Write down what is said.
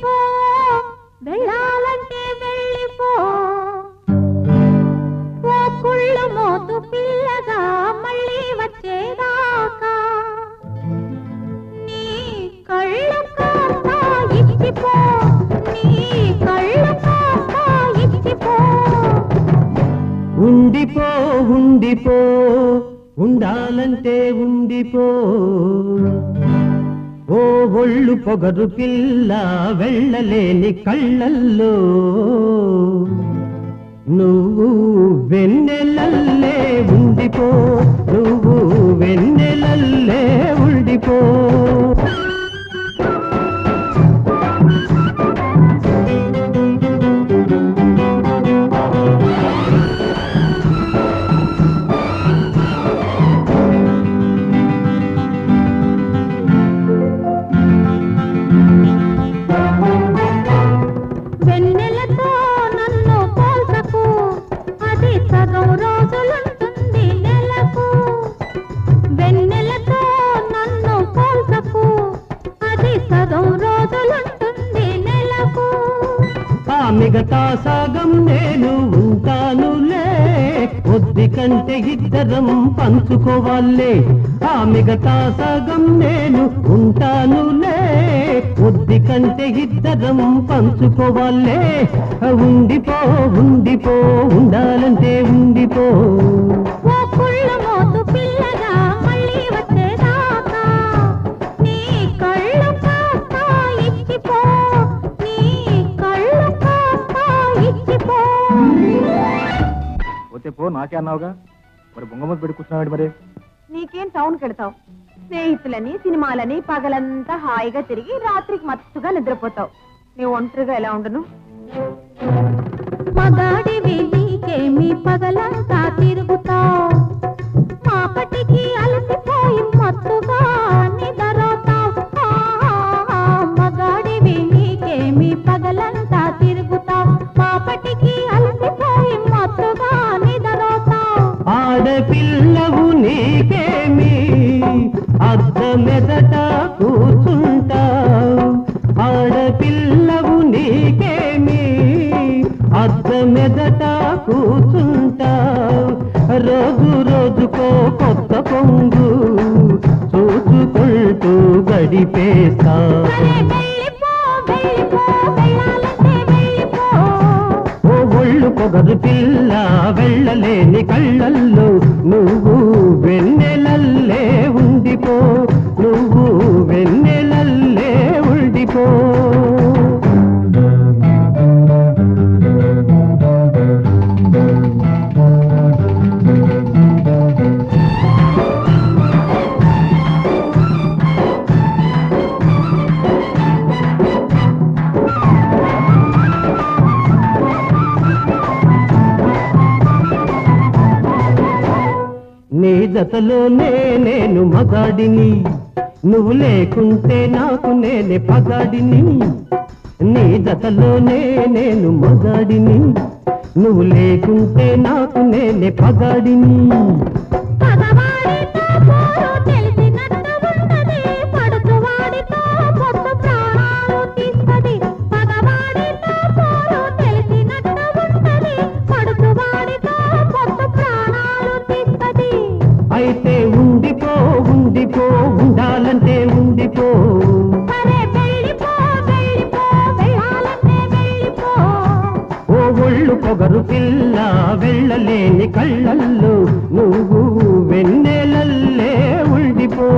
ఉండిపో వెళ్ళాలంటే వెళ్ళిపో. కుళ్ళు మోతు పిల్లగా మళ్ళీ వచ్చేదాకా. నీ కళ్ళు కాస్త ఇచ్చిపో. నీ కళ్ళు కాస్త ఇచ్చిపో. ఉండిపో ఉండిపో. ఉండాలంటే ఉండిపో. ఓ ఒళ్ళు పొగరు పిల్ల వెళ్ళలేని కళ్ళల్లో. నువ్వు వెన్నెలల్లే ఉండిపో నువ్వు వెన్నెల సగం రోజులుంటుంది నెలకు. వెన్నెలతో నన్ను పోల్చకు. అది సగం రోజులుంటుంది మిగతా సాగం నేను ఉంటానులే. కొద్ది కంటే ఇద్దరం పంచుకోవాలే. ఆ మిగతా సాగం నేను ఉంటానులే. కొద్ది కంటే ఇద్దరం పంచుకోవాలే. ఉండిపో ఉండిపో ఉండాలంటే ఉండిపో. పోతే పో నాకే అన్నావుగా. మరి బొంగమతి పెట్టి కూర్చున్నాడు మరి? నీకేం టౌన్ కెడతావు స్నేహితులని సినిమాలని పగలంతా హాయిగా తిరిగి రాత్రికి మత్తుగా నిద్రపోతావు. నీ ఒంటరిగా ఎలా ఉండను? ఆడపిల్లవు నీకేమి? అద్దమెదట కూర్చుంటావు. ఆడపిల్లవు నీకేమి? అద్దమెదట కూర్చుంటావు. రోజు రోజుకో కొత్త పొంగు చూసుకుంటూ గడిపేస్తావు. ఒళ్ళు పిల్ల వెళ్ళలేని కళ్ళల్లో నువ్వు వెన్నెలల్లేవు జతలోనే నేను మగాడిని. నువ్వు లేకుంటే నాకు నేనే పగాడిని. నీ జతలోనే నేను మగాడిని. నువ్వు లేకుంటే నాకు నేనే పగాడిని. ఉండిపో ఉండిపో ఉండాలంటే ఉండిపో. ఓ ఒళ్ళు పొగరు పిల్ల వెళ్ళలేని కళ్ళల్లో నువ్వు వెన్నెలల్లే ఉండిపో.